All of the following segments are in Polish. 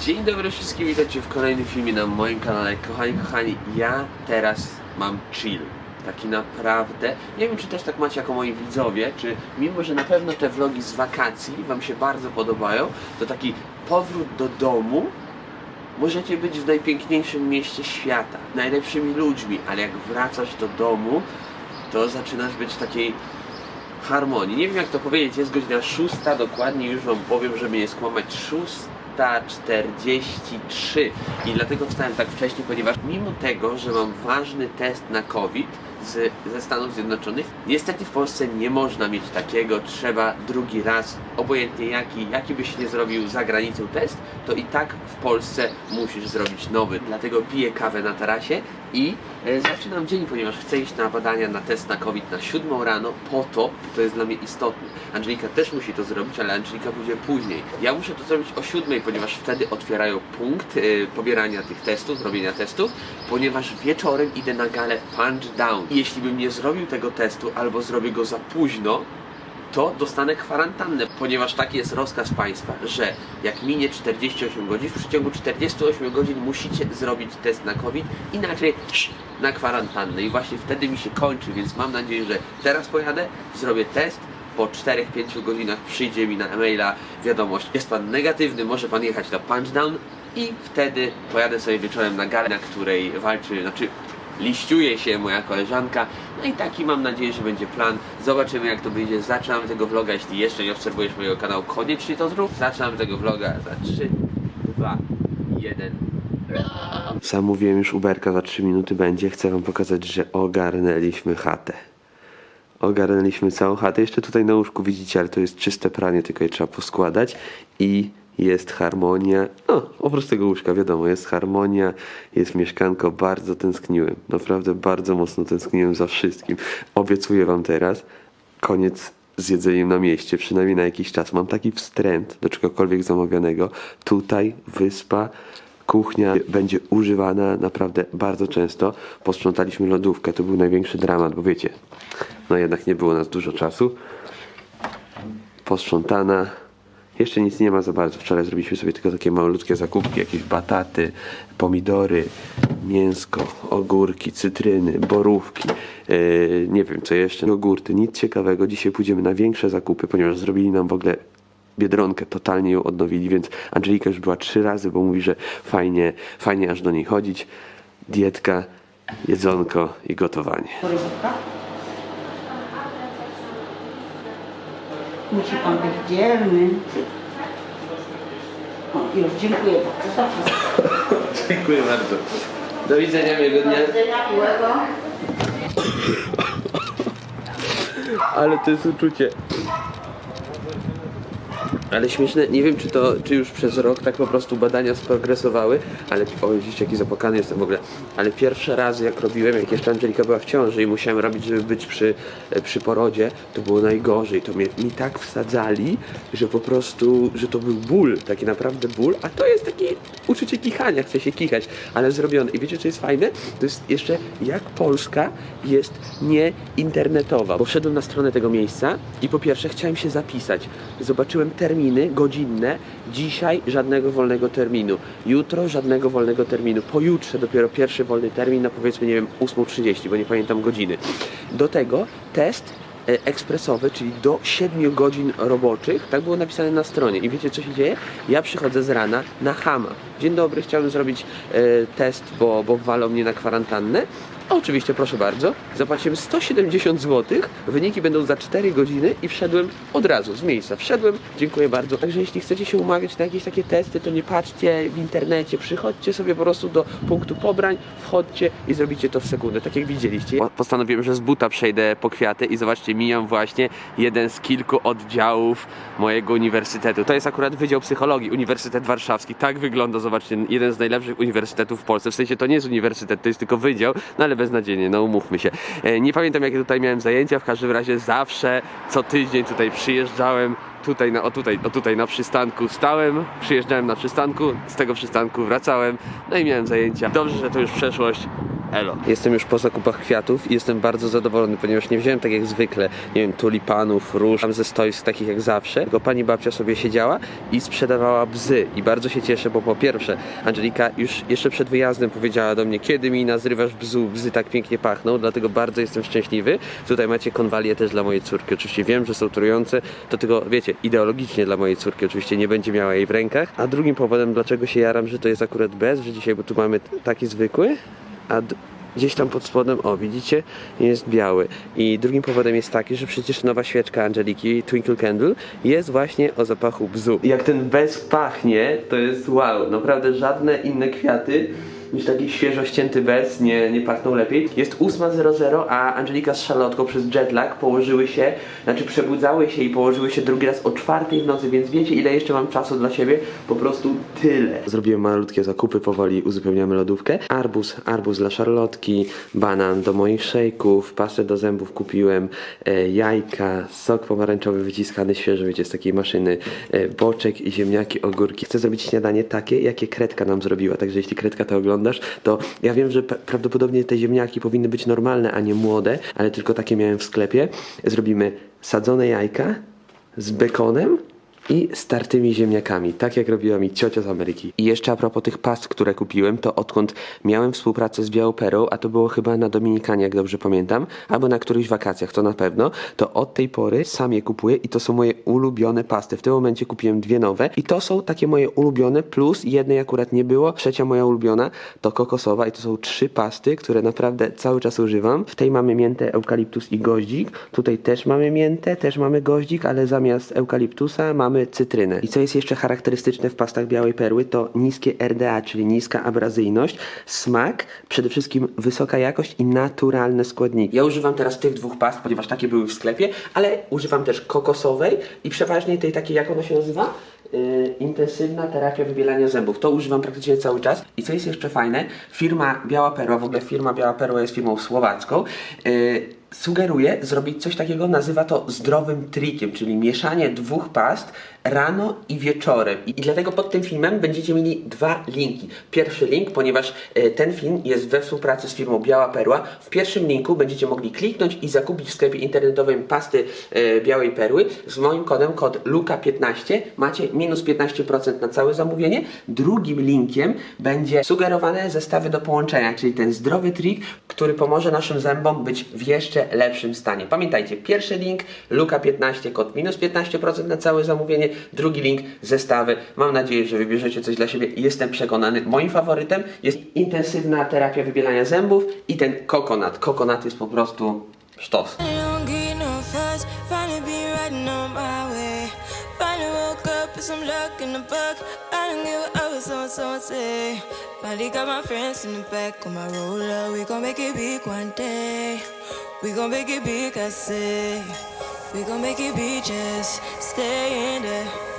Dzień dobry wszystkim, witajcie w kolejnym filmie na moim kanale. Kochani, kochani, ja teraz mam chill. Taki naprawdę, nie wiem czy też tak macie jako moi widzowie, czy mimo, że na pewno te vlogi z wakacji Wam się bardzo podobają, to taki powrót do domu możecie być w najpiękniejszym mieście świata, najlepszymi ludźmi, ale jak wracasz do domu, to zaczynasz być w takiej harmonii. Nie wiem jak to powiedzieć, jest godzina szósta, dokładnie już wam powiem, żeby nie skłamać, 6.43 i dlatego wstałem tak wcześnie, ponieważ mimo tego, że mam ważny test na COVID z, ze Stanów Zjednoczonych, niestety w Polsce nie można mieć takiego, trzeba drugi raz, obojętnie jaki, jaki byś nie zrobił za granicą test, to i tak w Polsce musisz zrobić nowy. Dlatego piję kawę na tarasie i e, zaczynam dzień, ponieważ chcę iść na badania na test na COVID na 7 rano, po to, to jest dla mnie istotne. Angelika też musi to zrobić, ale Angelika pójdzie później. Ja muszę to zrobić o 7, ponieważ wtedy otwierają punkt e, pobierania tych testów, robienia testów, ponieważ wieczorem idę na galę Punch Down. I jeśli bym nie zrobił tego testu, albo zrobię go za późno, to dostanę kwarantannę, ponieważ taki jest rozkaz państwa, że jak minie 48 godzin, w przeciągu 48 godzin musicie zrobić test na COVID, inaczej na kwarantannę. I właśnie wtedy mi się kończy, więc mam nadzieję, że teraz pojadę, zrobię test, po 4-5 godzinach przyjdzie mi na e-maila wiadomość, jest pan negatywny, może pan jechać na punchdown i wtedy pojadę sobie wieczorem na galę, na której walczy, znaczy liściuje się moja koleżanka. No i taki mam nadzieję, że będzie plan. Zobaczymy jak to wyjdzie. Zaczynamy tego vloga. Jeśli jeszcze nie obserwujesz mojego kanału, koniecznie to zrób. Zaczynamy tego vloga za 3, 2, 1. Zamówiłem już Uberka, za 3 minuty będzie. Chcę wam pokazać, że ogarnęliśmy chatę. Ogarnęliśmy całą chatę. Jeszcze tutaj na łóżku widzicie, ale to jest czyste pranie, tylko je trzeba poskładać. I jest harmonia. No, oprócz tego łóżka, wiadomo, jest harmonia, jest mieszkanko. Bardzo tęskniłem. Naprawdę bardzo mocno tęskniłem za wszystkim. Obiecuję wam teraz, koniec z jedzeniem na mieście, przynajmniej na jakiś czas. Mam taki wstręt do czegokolwiek zamawianego. Tutaj wyspa, kuchnia będzie używana naprawdę bardzo często. Posprzątaliśmy lodówkę, to był największy dramat, bo wiecie, no jednak nie było nas dużo czasu. Posprzątana. Jeszcze nic nie ma za bardzo. Wczoraj zrobiliśmy sobie tylko takie malutkie zakupki, jakieś bataty, pomidory, mięsko, ogórki, cytryny, borówki, yy, nie wiem co jeszcze, jogurty, nic ciekawego. Dzisiaj pójdziemy na większe zakupy, ponieważ zrobili nam w ogóle Biedronkę, totalnie ją odnowili, więc Angelika już była trzy razy, bo mówi, że fajnie, fajnie aż do niej chodzić. Dietka, jedzonko i gotowanie. Porybówka? Musi pan być dzielny. O, już dziękuję bardzo. wszystko. Dziękuję bardzo. Do widzenia, miłego dnia. Do widzenia, miłego. Ale to jest uczucie. Ale śmieszne, nie wiem czy to, czy już przez rok tak po prostu badania sprogresowały, ale o widzicie jaki zapłakany jestem w ogóle. Ale pierwsze razy jak robiłem, jak jeszcze Angelika była w ciąży i musiałem robić, żeby być przy, przy porodzie, to było najgorzej. To mnie, mi tak wsadzali, że po prostu, że to był ból, taki naprawdę ból, a to jest takie uczucie kichania, chce się kichać, ale zrobione. I wiecie co jest fajne? To jest jeszcze jak Polska jest nie internetowa, bo wszedłem na stronę tego miejsca i po pierwsze chciałem się zapisać. Zobaczyłem terminy godzinne. Dzisiaj żadnego wolnego terminu. Jutro żadnego wolnego terminu. Pojutrze dopiero pierwszy wolny termin na powiedzmy, nie wiem, 8.30, bo nie pamiętam godziny. Do tego test e, ekspresowy, czyli do 7 godzin roboczych, tak było napisane na stronie. I wiecie co się dzieje? Ja przychodzę z rana na Hama. Dzień dobry, chciałbym zrobić e, test, bo, bo walą mnie na kwarantannę. Oczywiście, proszę bardzo. Zapłaciłem 170 zł. Wyniki będą za 4 godziny i wszedłem od razu z miejsca. Wszedłem, dziękuję bardzo. Także jeśli chcecie się umawiać na jakieś takie testy, to nie patrzcie w internecie. Przychodźcie sobie po prostu do punktu pobrań, wchodźcie i zrobicie to w sekundę, tak jak widzieliście. Postanowiłem, że z buta przejdę po kwiaty i zobaczcie, mijam właśnie jeden z kilku oddziałów mojego uniwersytetu. To jest akurat Wydział Psychologii, Uniwersytet Warszawski. Tak wygląda, zobaczcie, jeden z najlepszych uniwersytetów w Polsce. W sensie to nie jest uniwersytet, to jest tylko wydział, no ale beznadziejnie, no umówmy się. E, Nie pamiętam jakie tutaj miałem zajęcia, w każdym razie zawsze co tydzień tutaj przyjeżdżałem tutaj, na, o tutaj, o tutaj na przystanku stałem, przyjeżdżałem na przystanku, z tego przystanku wracałem, no i miałem zajęcia. Dobrze, że to już przeszłość. Elo. Jestem już po zakupach kwiatów i jestem bardzo zadowolony, ponieważ nie wziąłem tak jak zwykle, nie wiem, tulipanów, róż, tam ze stoisk takich jak zawsze, tylko pani babcia sobie siedziała i sprzedawała bzy i bardzo się cieszę, bo po pierwsze Angelika już jeszcze przed wyjazdem powiedziała do mnie, kiedy mi nazrywasz bzu, bzy tak pięknie pachną, dlatego bardzo jestem szczęśliwy. Tutaj macie konwalie też dla mojej córki, oczywiście wiem, że są trujące, to tylko, wiecie, ideologicznie dla mojej córki, oczywiście nie będzie miała jej w rękach, a drugim powodem, dlaczego się jaram, że to jest akurat bez, że dzisiaj, bo tu mamy taki zwykły, a gdzieś tam pod spodem, o widzicie, jest biały. I drugim powodem jest taki, że przecież nowa świeczka Angeliki, Twinkle Candle, jest właśnie o zapachu bzu. Jak ten bez pachnie, to jest wow, naprawdę żadne inne kwiaty niż taki świeżo ścięty bez nie, nie pachną lepiej. Jest 8.00, a Angelika z Charlotką przez jetlag położyły się, znaczy przebudzały się i położyły się drugi raz o czwartej w nocy, więc wiecie ile jeszcze mam czasu dla siebie? Po prostu tyle. Zrobiłem malutkie zakupy, powoli uzupełniamy lodówkę. Arbuz, arbuz dla Charlotki, banan do moich szejków, pastę do zębów kupiłem, e, jajka, sok pomarańczowy wyciskany świeżo, wiecie, z takiej maszyny, e, boczek i ziemniaki, ogórki. Chcę zrobić śniadanie takie, jakie Kredka nam zrobiła, także jeśli Kredka to oglądasz, to ja wiem, że prawdopodobnie te ziemniaki powinny być normalne, a nie młode, ale tylko takie miałem w sklepie. Zrobimy sadzone jajka z bekonem i startymi ziemniakami, tak jak robiła mi ciocia z Ameryki. I jeszcze a propos tych past, które kupiłem, to odkąd miałem współpracę z Białoperą, a to było chyba na Dominikanie, jak dobrze pamiętam, albo na którychś wakacjach, to na pewno, to od tej pory sam je kupuję i to są moje ulubione pasty. W tym momencie kupiłem dwie nowe i to są takie moje ulubione, plus jednej akurat nie było. Trzecia moja ulubiona to kokosowa i to są trzy pasty, które naprawdę cały czas używam. W tej mamy miętę, eukaliptus i goździk. Tutaj też mamy miętę, też mamy goździk, ale zamiast eukaliptusa mamy cytrynę. I co jest jeszcze charakterystyczne w pastach białej perły, to niskie RDA, czyli niska abrazyjność, smak, przede wszystkim wysoka jakość i naturalne składniki. Ja używam teraz tych dwóch past, ponieważ takie były w sklepie, ale używam też kokosowej i przeważnie tej takiej, jak ona się nazywa? Yy, intensywna terapia wybielania zębów. To używam praktycznie cały czas. I co jest jeszcze fajne, firma Biała Perła, w ogóle firma Biała Perła jest firmą słowacką, yy, sugeruje zrobić coś takiego, nazywa to zdrowym trikiem, czyli mieszanie dwóch past rano i wieczorem. I, dlatego pod tym filmem będziecie mieli dwa linki. Pierwszy link, ponieważ e, ten film jest we współpracy z firmą Biała Perła. W pierwszym linku będziecie mogli kliknąć i zakupić w sklepie internetowym pasty e, Białej Perły. Z moim kodem, kod LUKA15, macie minus 15% na całe zamówienie. Drugim linkiem będzie sugerowane zestawy do połączenia, czyli ten zdrowy trik, który pomoże naszym zębom być w jeszcze lepszym stanie. Pamiętajcie, pierwszy link LUKA15, kod minus 15% na całe zamówienie. Drugi link zestawy. Mam nadzieję, że wybierzecie coś dla siebie. Jestem przekonany, moim faworytem jest intensywna terapia wybielania zębów i ten kokonat. Kokonat jest po prostu sztos. No some luck in the book. So say. Finally got my friends in the back of my roller. We gon' make it big one day. We gon' make it big, I say. We gon' make it big, just stay in there.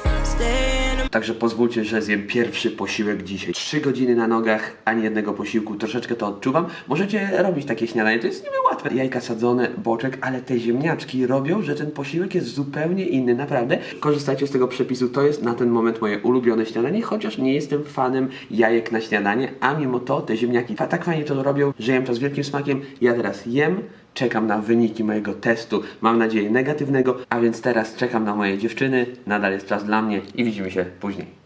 Także pozwólcie, że zjem pierwszy posiłek dzisiaj. Trzy godziny na nogach, ani jednego posiłku. Troszeczkę to odczuwam. Możecie robić takie śniadanie, to jest niby łatwe. Jajka sadzone, boczek, ale te ziemniaczki robią, że ten posiłek jest zupełnie inny, naprawdę. Korzystajcie z tego przepisu, to jest na ten moment moje ulubione śniadanie, chociaż nie jestem fanem jajek na śniadanie, a mimo to te ziemniaki tak fajnie to robią, że jem to z wielkim smakiem. Ja teraz jem, Czekam na wyniki mojego testu, mam nadzieję negatywnego, a więc teraz czekam na moje dziewczyny, nadal jest czas dla mnie i widzimy się później.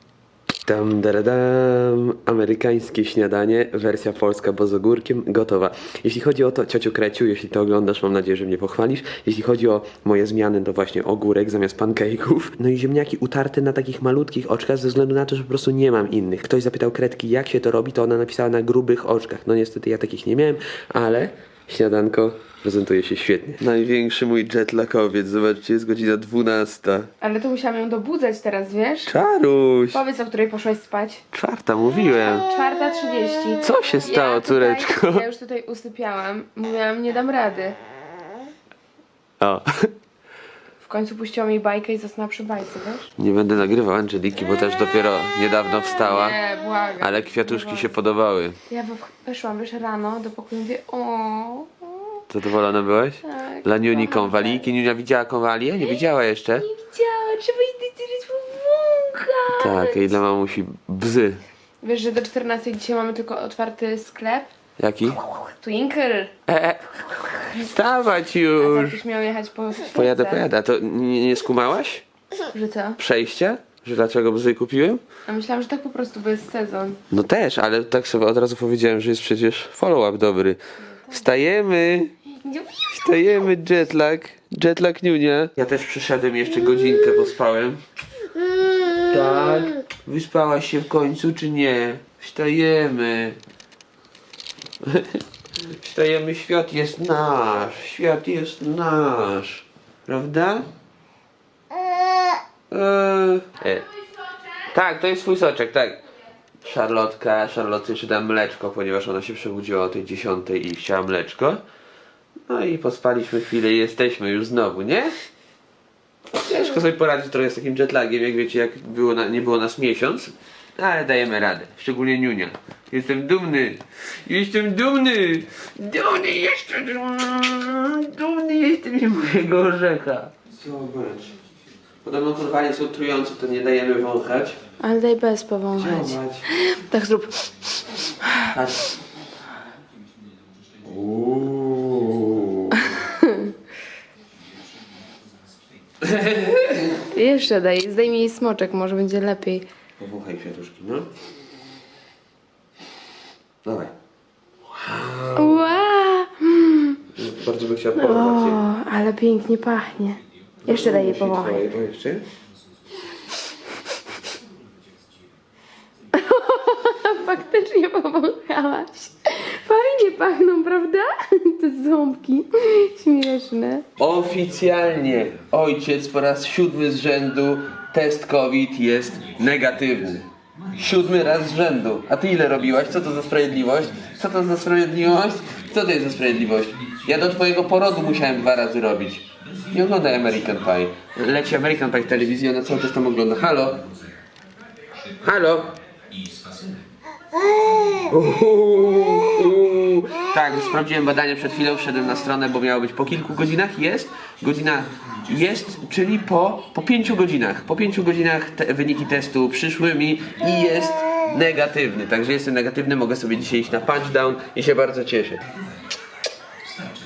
Dam, daradam, amerykańskie śniadanie, wersja polska, bo z ogórkiem, gotowa. Jeśli chodzi o to, ciociu Kreciu, jeśli to oglądasz, mam nadzieję, że mnie pochwalisz. Jeśli chodzi o moje zmiany, to właśnie ogórek zamiast pancake'ów. No i ziemniaki utarte na takich malutkich oczkach, ze względu na to, że po prostu nie mam innych. Ktoś zapytał Kredki, jak się to robi, to ona napisała na grubych oczkach. No niestety ja takich nie miałem, ale śniadanko prezentuje się świetnie. Największy mój jetlagowiec, zobaczcie, jest godzina 12. Ale to musiałam ją dobudzać teraz, wiesz? Czaruś! Powiedz, o której poszłaś spać. Czwarta, mówiłem. Czwarta trzydzieści. Co się stało, ja córeczko? Tutaj, ja już tutaj usypiałam. Mówiłam, nie dam rady. O, W końcu puściła mi bajkę i zasnęła przy bajce, wiesz? nie będę nagrywał Angeliki, bo też dopiero niedawno wstała, Nie, błagam. ale kwiatuszki się podobały. Ja we- weszłam, wiesz, rano do pokoju i mówię, o, Zadowolona byłaś? tak. Dla Niuni konwaliki. Niunia widziała konwalię? Nie widziała jeszcze? Nie widziała, trzeba iść teraz powąchać. Tak, i dla mamusi bzy. Wiesz, że do 14 dzisiaj mamy tylko otwarty sklep Jaki? Twinkle. E, wstawać Tak już! już miał jechać po Pojadę, świecę. pojadę. A to nie, nie skumałaś Że co? przejścia? Że dlaczego bzy kupiłem? A myślałam, że tak po prostu, bo jest sezon. No też, ale tak sobie od razu powiedziałem, że jest przecież follow-up dobry. Wstajemy! Wstajemy, jetlag. Jetlag niunia. Ja też przyszedłem, jeszcze godzinkę pospałem. Tak. Wyspałaś się w końcu, czy nie? Wstajemy. Wstajemy, świat jest nasz. Świat jest nasz. Prawda? Eee. Tak, to jest swój soczek, tak. Szarlotka, Szarlotce jeszcze dam mleczko, ponieważ ona się przebudziła o tej dziesiątej i chciała mleczko. No i pospaliśmy chwilę i jesteśmy już znowu, nie? Ciężko sobie poradzić trochę z takim jetlagiem, jak wiecie, jak było na, nie było nas miesiąc. Ale dajemy radę, szczególnie Niunia. Jestem dumny, jestem dumny, dumny jestem, dumny jestem z mojego orzecha. Zobacz. Podobno konwale są trujące, to nie dajemy wąchać. Ale daj bez powąchać. Zobacz. Tak zrób. Patrz. Uuu. Jeszcze daj. Zdejmij jej smoczek, może będzie lepiej. Powąchaj kwiatuszki, no. Dawaj. Ła! Bardzo bym chciał O, porwać je. ale pięknie pachnie. Jeszcze daj jej powąchać. O, jeszcze? Faktycznie powąchałaś. Fajnie pachną, prawda? Te ząbki. Śmieszne. Oficjalnie ojciec po raz siódmy z rzędu test COVID jest negatywny. Siódmy raz z rzędu. A ty ile robiłaś? Co to za sprawiedliwość? Co to za sprawiedliwość? Co to jest za sprawiedliwość? Ja do twojego porodu musiałem dwa razy robić. Nie oglądaj American Pie. Leci American Pie w telewizji, ona cały czas tam ogląda. Halo? Halo? Tak, sprawdziłem badanie przed chwilą, wszedłem na stronę, bo miało być po kilku godzinach. Jest, godzina jest, czyli po, po pięciu godzinach. Po pięciu godzinach te wyniki testu przyszły mi i jest negatywny. Także jestem negatywny, mogę sobie dzisiaj iść na punchdown i się bardzo cieszę.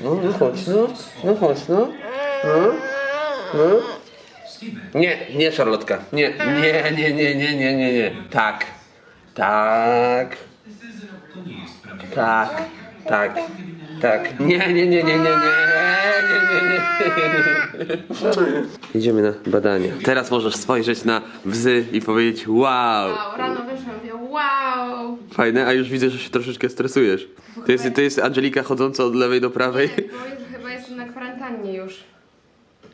No, no chodź, no, no chodź, no. No, no. Nie, nie Szarlotka. Nie, nie, nie, nie, nie, nie, nie, nie. Tak. Tak. Tak. Tak. Tak. Nie, nie, nie, nie, nie, nie. nie, nie, nie. Idziemy na badanie. Teraz możesz spojrzeć na wzy i powiedzieć wow. Rano wyszłam, wow. Fajne, a już widzę, że się troszeczkę stresujesz. To jest, to jest Angelika chodząca od lewej do prawej. Nie, bo jest, chyba jestem na kwarantannie już.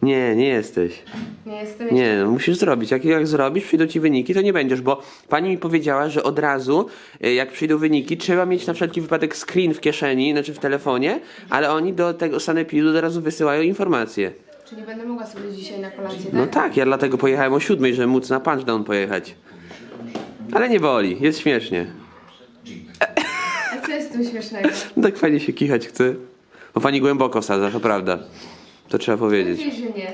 Nie, nie jesteś. Nie jestem Nie, no musisz zrobić. Jak, jak zrobisz, przyjdą ci wyniki, to nie będziesz, bo pani mi powiedziała, że od razu, e, jak przyjdą wyniki, trzeba mieć na wszelki wypadek screen w kieszeni, znaczy w telefonie, ale oni do tego sanepidu od razu wysyłają informacje. Czyli będę mogła sobie dzisiaj na kolację, tak? No tak, ja dlatego pojechałem o siódmej, żeby móc na punchdown pojechać. Ale nie boli, jest śmiesznie. A co jest tym śmiesznego? Tak fajnie się kichać chce. Bo pani głęboko wsadza, to prawda. To trzeba powiedzieć. Powiedziałeś, że nie.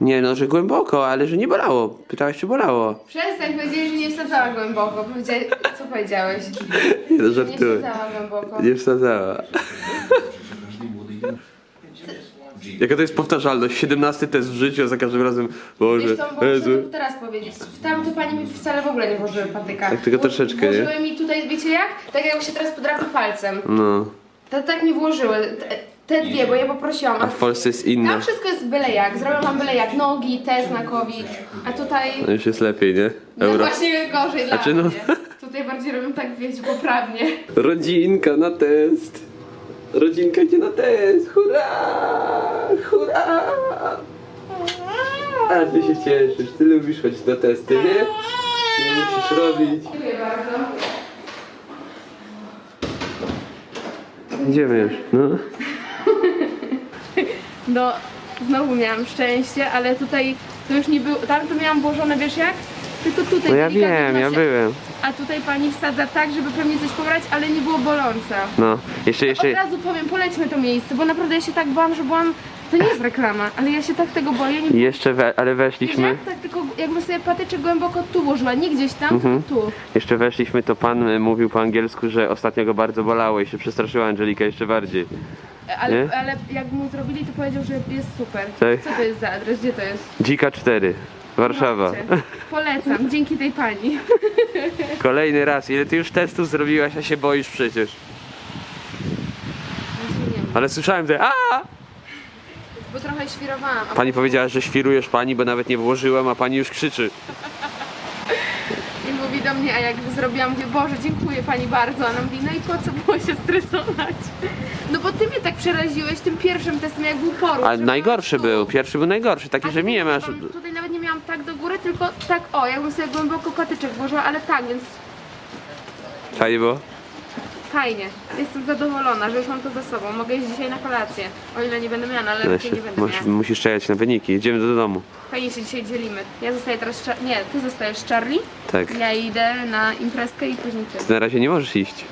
Nie no, że głęboko, ale że nie bolało. Pytałaś, czy bolało. Przestań, powiedziałeś, że nie wsadzała głęboko. Powiedziałeś, co powiedziałeś? Nie no, Nie żartuję. wsadzała głęboko. Nie wsadzała. Jaka to jest powtarzalność? 17 test w życiu, za każdym razem Boże, Wiesz co, bo Jezu. muszę to teraz powiedzieć. Tam to pani mi wcale w ogóle nie włożyły patyka. Tak tylko Wło- troszeczkę, nie? Włożyły mi tutaj, wiecie jak? Tak jak się teraz podrapie palcem. No, To tak mi włożyły. Te dwie, bo ja poprosiłam. a w Polsce jest inne. Tam wszystko jest byle jak. Zrobią wam byle jak. Nogi, test na COVID. A tutaj... No już jest lepiej, nie? No Euro. właśnie gorzej dla Znaczy, no- mnie. Tutaj bardziej robią tak, wiecie, poprawnie. Rodzinka na test. Rodzinka idzie na test. Hurra! Hurra! A ty się cieszysz, ty lubisz chodzić na testy, nie? Nie musisz robić. Dziękuję bardzo. Idziemy już, no. No, znowu miałam szczęście, ale tutaj to już nie było. Tam to miałam włożone, wiesz jak? Tylko tutaj. No ja delikatnie wiem, ja byłem. A tutaj pani wsadza tak, żeby pewnie coś pobrać, ale nie było bolące. No, jeszcze, Od jeszcze... razu powiem, polećmy to miejsce, bo naprawdę ja się tak bałam, że byłam To nie jest reklama, ale ja się tak tego boję. Nie jeszcze, we, ale weszliśmy, jak? Tak tylko jakbym sobie patyczek głęboko tu włożyła, nie gdzieś tam, Mhm. tylko tu. jeszcze weszliśmy, to pan y, mówił po angielsku, że ostatnio go bardzo bolało i się przestraszyła Angelika jeszcze bardziej. Ale, Nie? ale jak mu zrobili, to powiedział, że jest super. Tak. Co to jest za adres? Gdzie to jest? Dzika 4, Warszawa. Zobaczcie. Polecam, dzięki tej pani. Kolejny raz, ile ty już testów zrobiłaś, a się boisz przecież. Ale słyszałem, że a Bo trochę świrowałam. A Pani powiedziała, że świrujesz pani, bo nawet nie włożyłam, a pani już krzyczy. Mnie, a jak zrobiłam, mówię, Boże, dziękuję pani bardzo. A ona mówi, no i po co było się stresować? No bo ty mnie tak przeraziłeś tym pierwszym testem, jak był poród. A że najgorszy tu. był, pierwszy był najgorszy, taki, A że tutaj masz. tam- Tutaj nawet nie miałam tak do góry, tylko tak, o, jakbym sobie głęboko patyczek włożyła, ale tak, więc Fajnie było? Fajnie. Jestem zadowolona, że już mam to za sobą. Mogę iść dzisiaj na kolację. O ile nie będę miała, no ale No jeszcze, nie będę musisz, miała. musisz czekać na wyniki, jedziemy do domu. Fajnie się dzisiaj dzielimy. Ja zostaję teraz, z Char- nie, ty zostajesz z Charlie, Tak. ja idę na imprezkę i później ty. Ty na razie nie możesz iść.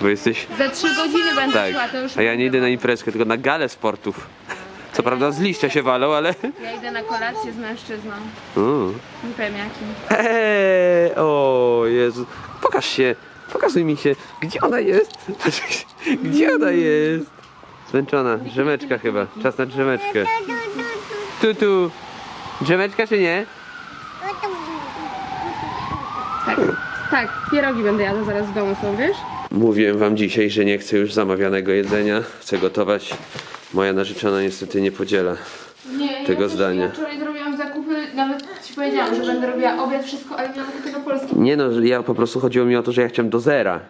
Bo jesteś. Za trzy godziny będę Tak. szła, to już A ja nie idę na imprezkę, tylko na galę sportów. Co prawda z liścia się walą, ale. Ja idę na kolację z mężczyzną. Mm. Nie powiem jakim. Eee, o Jezu. Pokaż się, pokazuj mi się. Gdzie ona jest? Gdzie ona jest? Zmęczona. Drzemeczka chyba. Czas na drzemeczkę. Tu, tu. Drzemeczka czy nie? Tak, tak, pierogi będę jadła zaraz w domu są, wiesz? Mówiłem wam dzisiaj, że nie chcę już zamawianego jedzenia. Chcę gotować. Moja narzeczona niestety nie podziela. Nie, Tego zdania. Ja wczoraj zrobiłam zakupy, nawet ci powiedziałam, że będę robiła obiad, wszystko, ale miałam tylko na polskim. Nie no, ja po prostu chodziło mi o to, że ja chciałem do zera.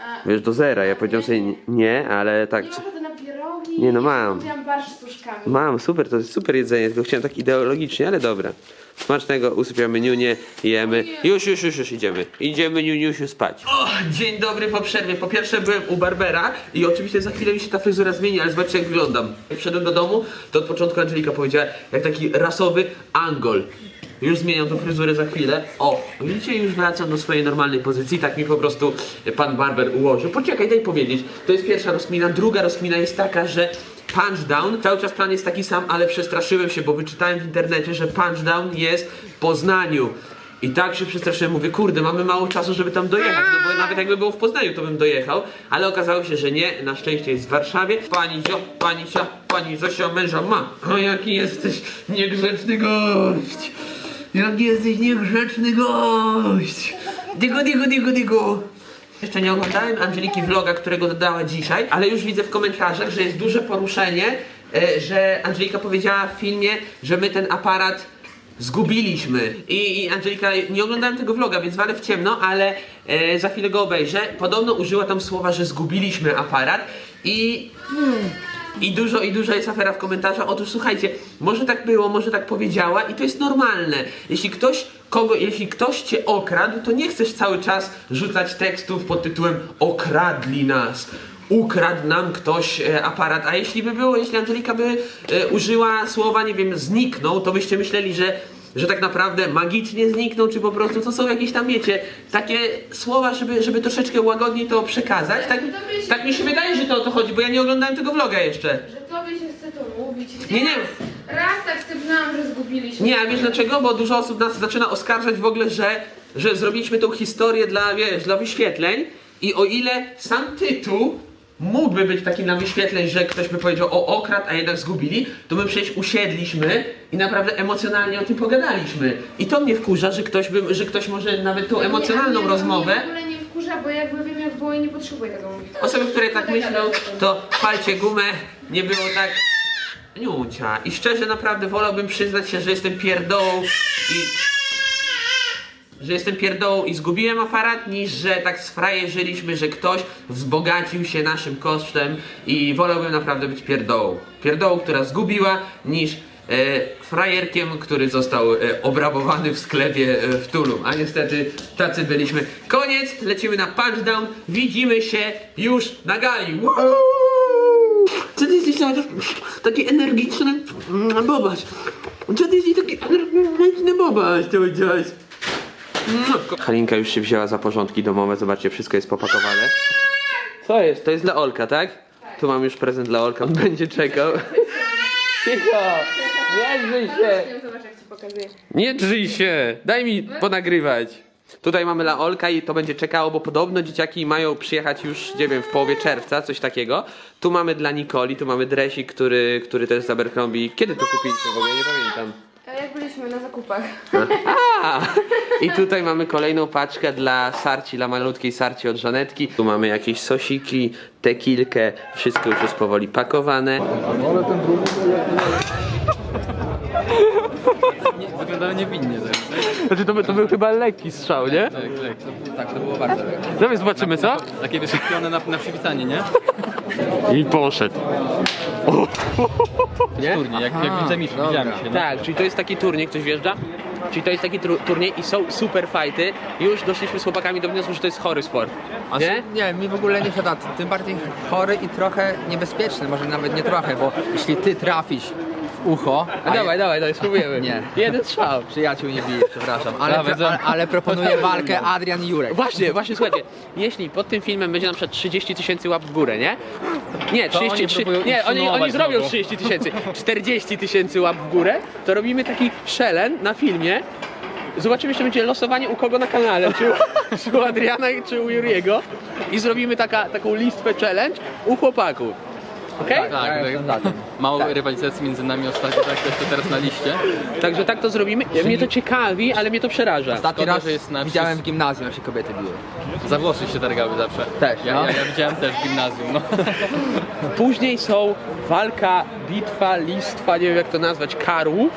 A, Wiesz, do zera. Ja powiedziałem sobie nie, ale tak. nie mam ochoty na pierogi. Nie, no mam. Zrobiłam barsz z tuszkami. Mam, super, to jest super jedzenie, tylko chciałem tak ideologicznie, ale dobra. Smacznego, usypiamy niunię, jemy. Już, już, już, już idziemy. Idziemy niuniusiu spać. O, dzień dobry po przerwie. Po pierwsze byłem u Barbera i oczywiście za chwilę mi się ta fryzura zmieni, ale zobaczcie jak wyglądam. Jak wszedłem do domu, to od początku Angelika powiedziała, jak taki rasowy angol. Już zmieniam tą fryzurę za chwilę. O, widzicie, już wracam do swojej normalnej pozycji. Tak mi po prostu pan barber ułożył. Poczekaj, daj powiedzieć. To jest pierwsza rozkmina. Druga rozkmina jest taka, że Punchdown, cały czas plan jest taki sam, ale przestraszyłem się, bo wyczytałem w internecie, że Punchdown jest w Poznaniu. I tak się przestraszyłem, mówię, kurde, mamy mało czasu, żeby tam dojechać, no bo nawet jakby było w Poznaniu, to bym dojechał, ale okazało się, że nie, na szczęście jest w Warszawie. Pani Zio, pani Sia, pani Zosia męża ma. O, jaki jesteś niegrzeczny gość. Jaki jesteś niegrzeczny gość. Digu, digu, digu, digu. Jeszcze nie oglądałem Angeliki vloga, którego dodała dzisiaj, ale już widzę w komentarzach, że jest duże poruszenie, e, że Angelika powiedziała w filmie, że my ten aparat zgubiliśmy. I, I Angelika, nie oglądałem tego vloga, więc walę w ciemno, ale e, za chwilę go obejrzę. Podobno użyła tam słowa, że zgubiliśmy aparat i... I dużo, i duża jest afera w komentarzach. Otóż słuchajcie, może tak było, może tak powiedziała i to jest normalne. Jeśli ktoś kogo, jeśli ktoś cię okradł, to nie chcesz cały czas rzucać tekstów pod tytułem okradli nas. Ukradł nam ktoś e, aparat, a jeśli by było, jeśli Angelika by e, użyła słowa, nie wiem, zniknął, to byście myśleli, że że tak naprawdę magicznie zniknął, czy po prostu to są jakieś tam, wiecie, takie słowa, żeby, żeby troszeczkę łagodniej to przekazać. Tak, tak mi się wydaje, że to o to chodzi, bo ja nie oglądałem tego vloga jeszcze. Tobie się chce to mówić. Nie, nie. Raz, raz tak sypnęłam, że zgubiliśmy. Nie, a wiesz dlaczego? Bo dużo osób nas zaczyna oskarżać w ogóle, że, że zrobiliśmy tą historię dla, wiesz, dla wyświetleń i o ile sam tytuł mógłby być taki dla wyświetleń, że ktoś by powiedział o okrad, a jednak zgubili, to my przecież usiedliśmy i naprawdę emocjonalnie o tym pogadaliśmy. I to mnie wkurza, że ktoś, by, że ktoś może nawet tą emocjonalną Nie, rozmowę... W ogóle nie wkurza, bo jakby wiem jak było i nie potrzebuję tego mówić. Osoby, które tak myślą, to palcie gumę, nie było tak... Niucia. I szczerze naprawdę wolałbym przyznać się, że jestem pierdołą i... Że jestem pierdołą i zgubiłem aparat, niż że tak sfrajerzyliśmy, że ktoś wzbogacił się naszym kosztem i wolałbym naprawdę być pierdołą. Pierdołą, która zgubiła, niż frajerkiem, który został e, obrabowany w sklepie e, w Tulum. A niestety tacy byliśmy. Koniec, lecimy na punchdown, widzimy się już na gali. Co ty jesteś taki, energiczny mm, bobaś? Co ty jesteś taki energiczny bobaś cały czas? Halinka już się wzięła za porządki domowe, zobaczcie, wszystko jest popakowane. Co jest? To jest dla Olka, tak? Tu mam już prezent dla Olka, on będzie czekał. Cicho! Nie drzyj się! Zobacz jak ci pokazuję. Nie drzyj się! Daj mi ponagrywać. Tutaj mamy Laolka i to będzie czekało, bo podobno dzieciaki mają przyjechać już, nie wiem, w połowie czerwca, coś takiego. Tu mamy dla Nikoli, tu mamy dresik, który, który też z Abercrombie. Kiedy to kupiliśmy w ogóle? Nie pamiętam. A jak byliśmy na zakupach? A! I tutaj mamy kolejną paczkę dla Sarci, dla malutkiej Sarci od Żanetki. Tu mamy jakieś sosiki, tekilkę, wszystko już jest powoli pakowane. Wyglądało niewinnie tak. Znaczy to, by, to był chyba lekki strzał, nie? Tak, tak, tak, to było bardzo lekkie. No więc zobaczymy co? Takie wyszypione na, na przywitanie, nie? I poszedł. Nie? Turniej, jak, jak widzemistrz, widziałem się? Tak, czyli to jest taki turniej, ktoś wjeżdża? Czyli to jest taki turniej i są super fighty. Już doszliśmy z chłopakami do wniosku, że to jest chory sport. Nie? Nie, mi w ogóle nie siada. Tym bardziej chory i trochę niebezpieczny, może nawet nie trochę, bo jeśli ty trafisz ucho. A dawaj, dawaj, dawaj, spróbujemy. Nie. Jeden strzał. Przyjaciół nie bije, przepraszam. Ale, Dawaj, ale, ale proponuję walkę Adrian i Jurek. Właśnie, właśnie słuchajcie, jeśli pod tym filmem będzie na przykład 30 tysięcy łap w górę, nie? Nie, To oni 33, próbują nie, oni, oni zrobią znowu. 30 tysięcy, 40 tysięcy łap w górę, to robimy taki szelen na filmie. Zobaczymy, czy będzie losowanie u kogo na kanale, czy, u- czy u Adriana, czy u Juriego i zrobimy taka, taką listwę challenge u chłopaków. Okej? Tak, tak. Mało rywalizacji między nami ostatnio, tak, to jeszcze teraz na liście. Także tak to zrobimy. Mnie to ciekawi, ale mnie to przeraża. Ostatni Szkoda, raz że jest na widziałem w gimnazjum, jak się kobiety biły. Za włosy się targały zawsze. Też, Ja, no. ja, ja widziałem też w gimnazjum, no. Później są walka, bitwa, listwa, nie wiem jak to nazwać, karłów.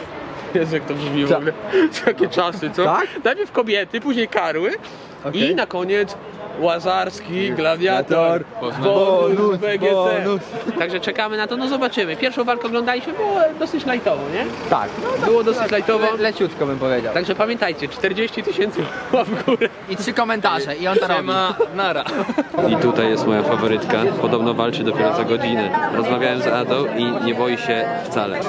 Jezu, jak to brzmi w ogóle. Takie czasy, co? Tak? Najpierw kobiety, później karły i na koniec Łazarski, gladiator, Poznań. bonus, Bonus, BGC. bonus. Także czekamy na to, no zobaczymy. Pierwszą walkę oglądaliśmy, było dosyć lajtowo, nie? Tak. Było dosyć lajtowo. Le, leciutko bym powiedział. Także pamiętajcie, 40 tysięcy łap w górę. I trzy komentarze i on to robi. Nara. I tutaj jest moja faworytka. Podobno walczy dopiero za godzinę. Rozmawiałem z Adą i nie boi się wcale.